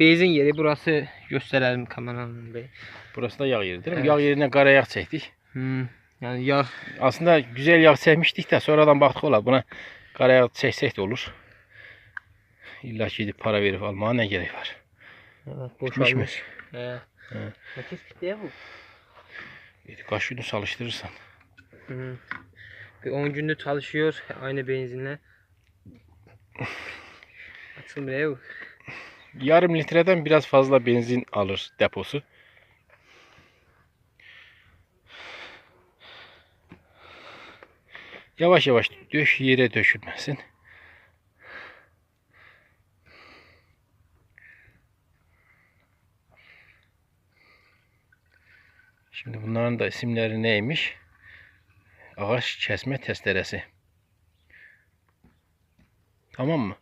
Benzin yeri burası gösterelim kameranın bey. Burası da yağ yeri değil mi? Evet. Yağ yerine kara yağ çektik. Hmm. Yani yağ Aslında güzel yağ çekmiştik de sonradan baktık ola buna kara yağ çeksek de olur. İlla ki gidip para verip almaya ne gerek var? evet, Bitmiş boşalmış. mi? He. He. Bitti ya bu. E, Kaç günü çalıştırırsan. Hı. Bir 10 gündür çalışıyor aynı benzinle. Açılmıyor. Yarım litreden biraz fazla benzin alır deposu. Yavaş yavaş döş yere döşülmesin. Şimdi bunların da isimleri neymiş? Ağaç kesme testeresi. Tamam mı?